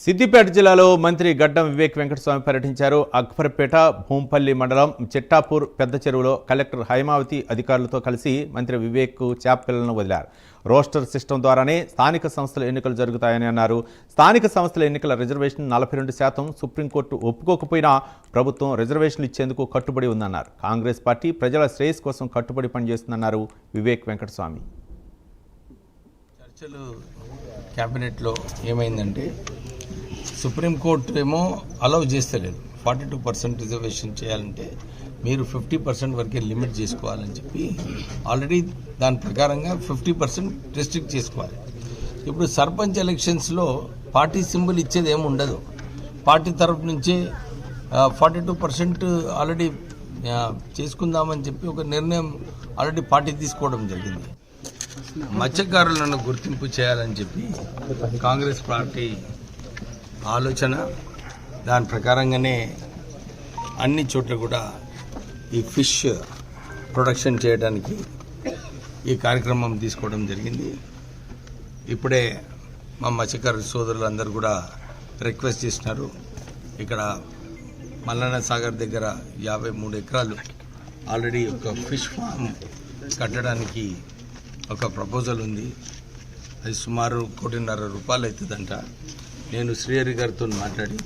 సిద్దిపేట జిల్లాలో మంత్రి గడ్డం వివేక్ వెంకటస్వామి పర్యటించారు. అక్బర్పేట భూంపల్లి మండలం చిట్టాపూర్ పెద్ద చెరువులో కలెక్టర్ హైమావతి అధికారులతో కలిసి మంత్రి వివేక్ చేపపిల్లలను వదిలారు. రోస్టర్ సిస్టమ్ ద్వారానే స్థానిక సంస్థల ఎన్నికలు జరుగుతాయని అన్నారు. స్థానిక సంస్థల ఎన్నికల రిజర్వేషన్ నలభై రెండు శాతం సుప్రీంకోర్టు ఒప్పుకోకపోయినా ప్రభుత్వం రిజర్వేషన్లు ఇచ్చేందుకు కట్టుబడి ఉందన్నారు. కాంగ్రెస్ పార్టీ ప్రజల శ్రేయస్ కోసం కట్టుబడి పనిచేస్తుందన్నారు వివేక్ వెంకటస్వామి. చర్చలు క్యాబినెట్లో ఏమైందంటే సుప్రీంకోర్టు ఏమో అలౌ చేస్తలేదు. ఫార్టీ టూ పర్సెంట్ రిజర్వేషన్ చేయాలంటే మీరు ఫిఫ్టీ పర్సెంట్ వరకే లిమిట్ చేసుకోవాలని చెప్పి ఆల్రెడీ దాని ప్రకారంగా ఫిఫ్టీ పర్సెంట్ రిస్ట్రిక్ట్ చేసుకోవాలి. ఇప్పుడు సర్పంచ్ ఎలక్షన్స్లో పార్టీ సింబల్ ఇచ్చేది ఏమి ఉండదు. పార్టీ తరఫు నుంచే ఫార్టీ టూ పర్సెంట్ ఆల్రెడీ చేసుకుందామని చెప్పి ఒక నిర్ణయం ఆల్రెడీ పార్టీ తీసుకోవడం జరిగింది. మత్స్యకారులను గుర్తింపు చేయాలని చెప్పి కాంగ్రెస్ పార్టీ ఆలోచన దాని ప్రకారంగానే అన్ని చోట్ల కూడా ఈ ఫిష్ ప్రొడక్షన్ చేయడానికి ఈ కార్యక్రమం తీసుకోవడం జరిగింది. ఇప్పుడే మా మత్స్యకారు సోదరులందరూ కూడా రిక్వెస్ట్ చేసినారు. ఇక్కడ మల్లన్న సాగర్ దగ్గర యాభై మూడు ఎకరాలు ఆల్రెడీ ఒక ఫిష్ ఫామ్ కట్టడానికి ఒక ప్రపోజల్ ఉంది. అది సుమారు కోటిన్నర రూపాయలు అవుతుందంట నేను శ్రీహరి గారితో మాట్లాడి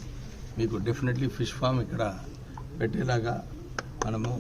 మీకు డెఫినెట్లీ ఫిష్ ఫామ్ ఇక్కడ పెట్టేలాగా మనము